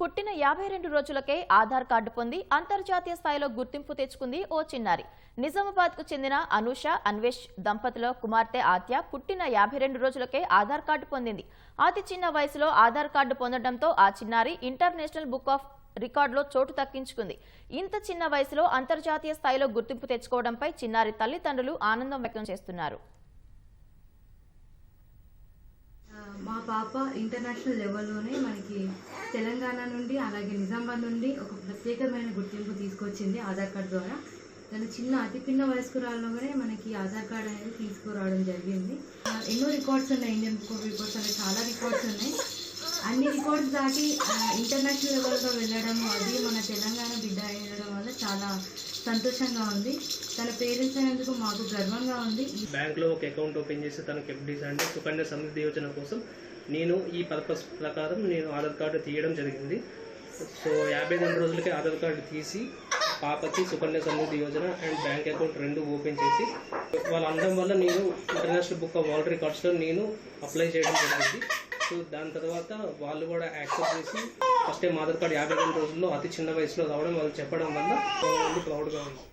పుట్టిన యాభై రెండు రోజులకే ఆధార్ కార్డు పొంది అంతర్జాతీయ స్థాయిలో గుర్తింపు తెచ్చుకుంది ఓ చిన్నారి. నిజామాబాద్కు చెందిన అనూష అన్వేష్ దంపతుల కుమార్తె ఆత్య పుట్టిన యాభై రెండు రోజులకే ఆధార్ కార్డు పొందింది. అతి చిన్న వయసులో ఆధార్ కార్డు పొందడంతో ఆ చిన్నారి ఇంటర్నేషనల్ బుక్ ఆఫ్ రికార్డులో చోటు దక్కించుకుంది. ఇంత చిన్న వయసులో అంతర్జాతీయ స్థాయిలో గుర్తింపు తెచ్చుకోవడంపై చిన్నారి తల్లిదండ్రులు ఆనందం వ్యక్తం చేస్తున్నారు. ఇంటర్నేషనల్ లెవెల్లోనే మనకి తెలంగాణ నుండి అలాగే నిజామాబాద్ నుండి ఒక ప్రత్యేకమైన గుర్తింపు తీసుకొచ్చింది ఆధార్ కార్డ్ ద్వారా. దాని చిన్న అతి పిన్న వయస్కురాల్లోనే మనకి ఆధార్ కార్డ్ అనేది తీసుకురావడం జరిగింది. ఎన్నో రికార్డ్స్ ఉన్నాయి. ఇండియన్ బుక్ ఆఫ్ రికార్డ్స్ అనేవి చాలా రికార్డ్స్ ఉన్నాయి. అన్ని రికార్డ్స్ దాటి ఇంటర్నేషనల్ లెవెల్గా వెళ్ళడం అది మన తెలంగాణ బిడ్డ అయ్యడం వల్ల చాలా సంతోషంగా ఉంది. తన పేరెంట్స్ అయినందుకు మాకు గర్వంగా ఉంది. బ్యాంక్లో ఒక అకౌంట్ ఓపెన్ చేసి తనకు ఎఫ్డీస్ అండ్ సుకన్య సమృద్ధి యోజన కోసం నేను ఈ పర్పస్ ప్రకారం నేను ఆధార్ కార్డు తీయడం జరిగింది. సో యాభై రెండు రోజులకి ఆధార్ కార్డు తీసి పాపకి Sukanya Samriddhi Yojana and bank account రెండు ఓపెన్ చేసి వాళ్ళు అనడం వల్ల నేను ఇంటర్నేషనల్ బుక్ ఆఫ్ వరల్డ్ రికార్డ్స్లో నేను అప్లై చేయడం జరిగింది. సో దాని తర్వాత వాళ్ళు కూడా యాక్సెప్ట్ చేసి ఫస్ట్ టైం ఆధార్ కార్డు యాభై రెండు రోజుల్లో అతి చిన్న వయసులో రావడం వాళ్ళు చెప్పడం వల్ల ప్రౌడ్గా ఉంది